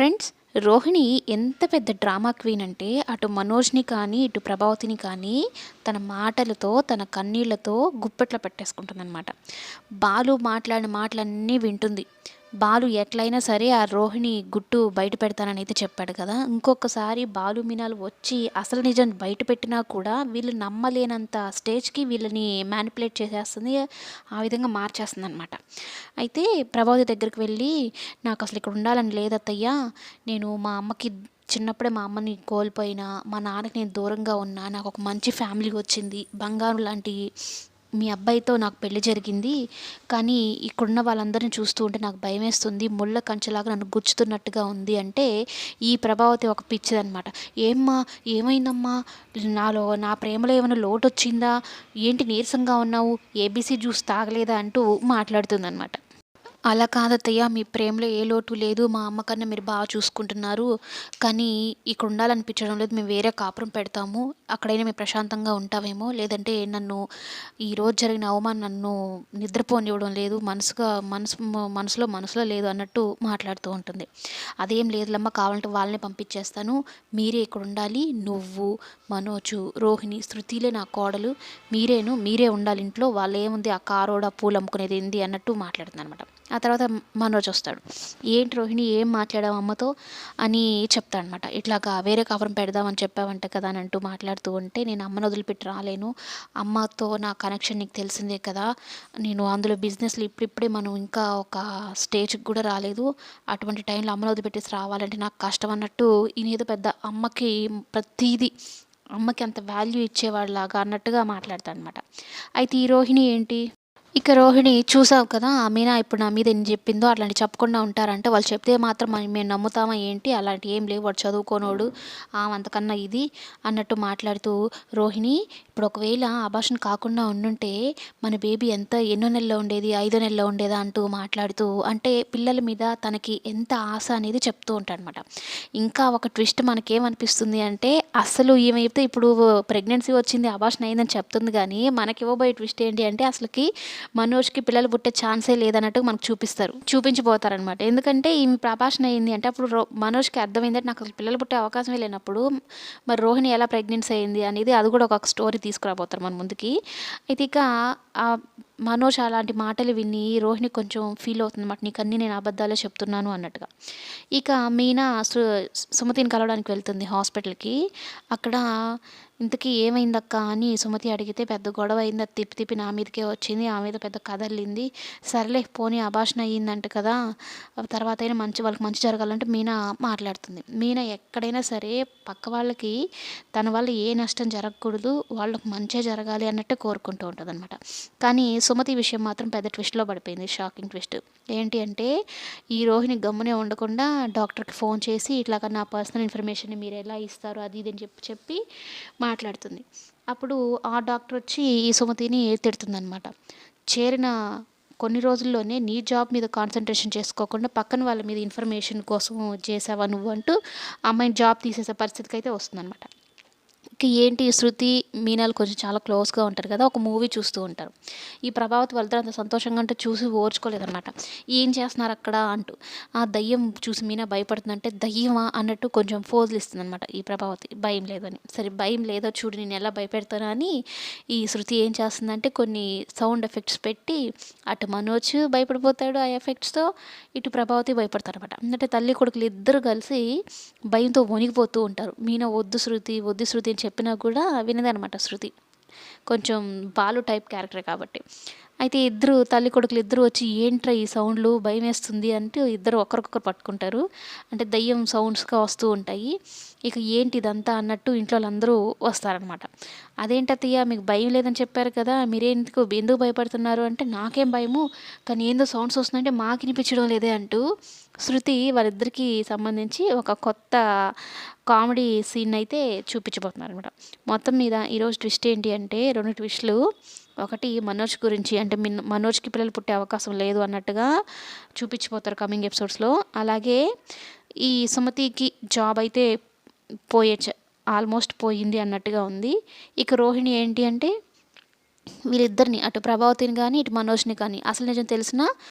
Friends Rohini ఎంత పెద్ద drama queen అంటే అటు మనోజ్ని కానీ ఇటు ప్రభావతిని కానీ తన మాటలతో తన కన్నీళ్ళతో గుప్పెట్లో పెట్టేసుకుంటుందన్నమాట. బాలు మాట్లాడిన మాటలన్నీ వింటుంది. బాలు ఎట్లయినా సరే ఆ రోహిణి గుట్టు బయట పెడతానని అయితే చెప్పాడు కదా. ఇంకొకసారి బాలు మీనాలు వచ్చి అసలు నిజం బయట పెట్టినా కూడా వీళ్ళు నమ్మలేనంత స్టేజ్కి వీళ్ళని మ్యానిపులేట్ చేసేస్తుంది ఆ విధంగా మార్చేస్తుంది అనమాట అయితే ప్రభావతి దగ్గరికి వెళ్ళి నాకు అసలు ఇక్కడ ఉండాలని లేదత్తయ్యా. నేను మా అమ్మకి చిన్నప్పుడే మా అమ్మని కోల్పోయినా మా నాన్నకి నేను దూరంగా ఉన్నా నాకు ఒక మంచి ఫ్యామిలీ వచ్చింది బంగారం లాంటి మీ అబ్బాయితో నాకు పెళ్ళి జరిగింది కానీ ఇక్కడున్న వాళ్ళందరిని చూస్తూ ఉంటే నాకు భయం వేస్తుంది ముళ్ళ కంచెలాగా నన్ను గుచ్చుతున్నట్టుగా ఉంది అంటే ఈ ప్రభావతి ఒక పిచ్చిదనమాట ఏమ్మా ఏమైందమ్మా? నాలో నా ప్రేమలో ఏమైనా లోటు వచ్చిందా ఏంటి నీరసంగా ఉన్నావు? ఏబీసీ జ్యూస్ తాగలేదా? అంటూ మాట్లాడుతుందనమాట అలా కాదత్తయ్య మీ ప్రేమలో ఏ లోటు లేదు. మా అమ్మ కన్నా మీరు బాగా చూసుకుంటున్నారు. కానీ ఇక్కడ ఉండాలనిపించడం లేదు. మేము వేరే కాపురం పెడతాము. అక్కడైనా మేము ప్రశాంతంగా ఉంటామేమో లేదంటే నన్ను ఈరోజు జరిగిన అవమానం నన్ను నిద్రపోనివ్వడం లేదు. మనసుగా మనసు మనసులో మనసులో లేదు అన్నట్టు మాట్లాడుతూ ఉంటుంది. అదేం లేదులమ్మ. కావాలంటే వాళ్ళని పంపించేస్తాను. మీరే ఇక్కడ ఉండాలి. నువ్వు మనోజు రోహిణి శృతిలే నా కోడలు. మీరేను మీరే ఉండాలి ఇంట్లో. వాళ్ళు ఏముంది ఆ కారోడ పూలు అమ్ముకునేది ఏంది అన్నట్టు మాట్లాడుతుంది అనమాట ఆ తర్వాత మనోజ్ వస్తాడు. ఏంటి రోహిణి ఏం మాట్లాడావు అమ్మతో? అని చెప్తాడనమాట ఇట్లాగా వేరే కవరం పెడదామని చెప్పావంట కదా అని అంటూ మాట్లాడుతూ ఉంటే నేను అమ్మను వదిలిపెట్టి రాలేను. అమ్మతో నా కనెక్షన్ నీకు తెలిసిందే కదా. నేను అందులో బిజినెస్లో ఇప్పుడిప్పుడే మనం ఇంకా ఒక స్టేజ్కి కూడా రాలేదు. అటువంటి టైంలో అమ్మను వదిలిపెట్టేసి రావాలంటే నాకు కష్టం అన్నట్టు ఈయనేదో పెద్ద అమ్మకి ప్రతిదీ అమ్మకి అంత వాల్యూ ఇచ్చేవాళ్ళలాగా అన్నట్టుగా మాట్లాడతాడనమాట అయితే ఈ రోహిణి ఏంటి? ఇక రోహిణి చూసావు కదా మీనా ఇప్పుడు నా మీద ఏం చెప్పిందో అట్లాంటి చెప్పకుండా ఉంటారంటే వాళ్ళు చెప్తే మాత్రం మేము నమ్ముతామా ఏంటి? అలాంటి ఏం లేవు వాడు చదువుకోనోడు అంతకన్నా ఇది అన్నట్టు మాట్లాడుతూ రోహిణి ఇప్పుడు ఒకవేళ అభాషణ కాకుండా ఉండుంటే మన బేబీ ఎంత ఎన్నో నెలలో ఉండేది ఐదో నెలలో ఉండేదా అంటూ మాట్లాడుతూ అంటే పిల్లల మీద తనకి ఎంత ఆశ అనేది చెప్తూ ఉంటాడనమాట ఇంకా ఒక ట్విస్ట్ మనకేమనిపిస్తుంది అంటే అసలు ఏమైతే ఇప్పుడు ప్రెగ్నెన్సీ వచ్చింది అభాషణ అయిందని చెప్తుంది కానీ మనకి ఇవ్వబోయే ట్విస్ట్ ఏంటి అంటే అసలుకి మనోజ్కి పిల్లలు పుట్టే ఛాన్సే లేదన్నట్టు మనకు చూపిస్తారు. చూపించిపోతారనమాట ఎందుకంటే ఈమె ప్రభాషణ అయింది అంటే అప్పుడు రో మనోజ్కి అర్థమైందంటే నాకు అసలు పిల్లలు పుట్టే అవకాశమే లేనప్పుడు మరి రోహిణి ఎలా ప్రెగ్నెన్సీ అయింది అనేది అది కూడా ఒక స్టోరీ తీసుకురాబోతారు మన ముందుకి. అయితే ఇక మనోజ్ అలాంటి మాటలు విని రోహిణి కొంచెం ఫీల్ అవుతుంది అనమాట నీకు అన్నీ నేను అబద్ధాలే చెప్తున్నాను అన్నట్టుగా. ఇక మీనా సు సుమతిని కలవడానికి వెళ్తుంది హాస్పిటల్కి. అక్కడ ఇంతకీ ఏమైందక్క అని సుమతి అడిగితే పెద్ద గొడవ అయింది అది తిప్పి తిప్పి నా మీదకే వచ్చింది ఆ మీద పెద్ద కదలింది. సరేలే సర్లే పోనీ అభాషణ అయ్యిందంట కదా తర్వాత అయినా మంచి వాళ్ళకి మంచి జరగాలంటే మీనా మాట్లాడుతుంది. మీనా ఎక్కడైనా సరే పక్క వాళ్ళకి తన వల్ల ఏ నష్టం జరగకూడదు వాళ్ళకి మంచిగా జరగాలి అన్నట్టే కోరుకుంటూ ఉంటుంది అనమాట కానీ సుమతి విషయం మాత్రం పెద్ద ట్విస్ట్లో పడిపోయింది షాకింగ్ ట్విస్ట్. ఏంటి అంటే ఈ రోహిణి గమ్మునే ఉండకుండా డాక్టర్కి ఫోన్ చేసి ఇట్లాగా నా పర్సనల్ ఇన్ఫర్మేషన్ మీరు ఎలా ఇస్తారు అది ఇది అని చెప్పి చెప్పి మా మాట్లాడుతుంది. అప్పుడు ఆ డాక్టర్ వచ్చి ఈ సుమతిని తిడుతుందనమాట చేరిన కొన్ని రోజుల్లోనే నీ జాబ్ మీద కాన్సన్ట్రేషన్ చేసుకోకుండా పక్కన వాళ్ళ మీద ఇన్ఫర్మేషన్ కోసం చేసావా నువ్వు అంటూ అమ్మాయిని జాబ్ తీసేసే పరిస్థితికి అయితే వస్తుందన్నమాట. ఏంటి శృతి మీనాలు కొంచెం చాలా క్లోజ్గా ఉంటారు కదా ఒక మూవీ చూస్తూ ఉంటారు. ఈ ప్రభావతి వాళ్ళిద్దరు అంత సంతోషంగా అంటే చూసి ఓర్చుకోలేదన్నమాట. ఏం చేస్తున్నారు అక్కడ? అంటూ. ఆ దయ్యం చూసి మీనా భయపడుతుందంటే దయ్యమా? అన్నట్టు కొంచెం ఫోజులు ఇస్తుంది అనమాట ఈ ప్రభావతి. భయం లేదని. సరే భయం లేదో చూడు నేను ఎలా భయపెడతాను అని ఈ శృతి ఏం చేస్తుందంటే కొన్ని సౌండ్ ఎఫెక్ట్స్ పెట్టి అటు మనోజ్ భయపడిపోతాడు ఆ ఎఫెక్ట్స్తో ఇటు ప్రభావతి భయపడతారు అనమాట అంటే తల్లి కొడుకులు ఇద్దరు కలిసి భయంతో వణిగిపోతూ ఉంటారు. మీనా వద్దు శృతి వద్దు శృతి అని చెప్పినా కూడా వినదనమాట శృతి. కొంచెం బాలు టైప్ క్యారెక్టర్ కాబట్టి. అయితే ఇద్దరు తల్లి కొడుకులు ఇద్దరు వచ్చి ఏంట్రా ఈ సౌండ్లు భయం వేస్తుంది అంటే ఇద్దరు ఒకరికొకరు పట్టుకుంటారు. అంటే దయ్యం సౌండ్స్గా వస్తూ ఉంటాయి. ఇక ఏంటి ఇదంతా అన్నట్టు ఇంట్లో వాళ్ళందరూ వస్తారనమాట అదేంటత్తయ్య మీకు భయం లేదని చెప్పారు కదా మీరేందుకు ఎందుకు భయపడుతున్నారు అంటే నాకేం భయము కానీ ఏందో సౌండ్స్ వస్తుందంటే మాకు వినిపించడం లేదే అంటూ శృతి వాళ్ళిద్దరికీ సంబంధించి ఒక కొత్త కామెడీ సీన్ అయితే చూపించబోతున్నారు అనమాట మొత్తం మీద ఈరోజు ట్విస్ట్ ఏంటి అంటే రెండు ట్విస్ట్లు. ఒకటి మనోజ్ గురించి అంటే మిన్ మనోజ్కి పిల్లలు పుట్టే అవకాశం లేదు అన్నట్టుగా చూపించిపోతారు కమింగ్ ఎపిసోడ్స్లో. అలాగే ఈ సుమతికి జాబ్ అయితే పోయే ఆల్మోస్ట్ పోయింది అన్నట్టుగా ఉంది. ఇక రోహిణి ఏంటి అంటే వీళ్ళిద్దరిని అటు ప్రభావతిని కానీ ఇటు మనోజ్ని కానీ అసలు నిజం తెలిసినా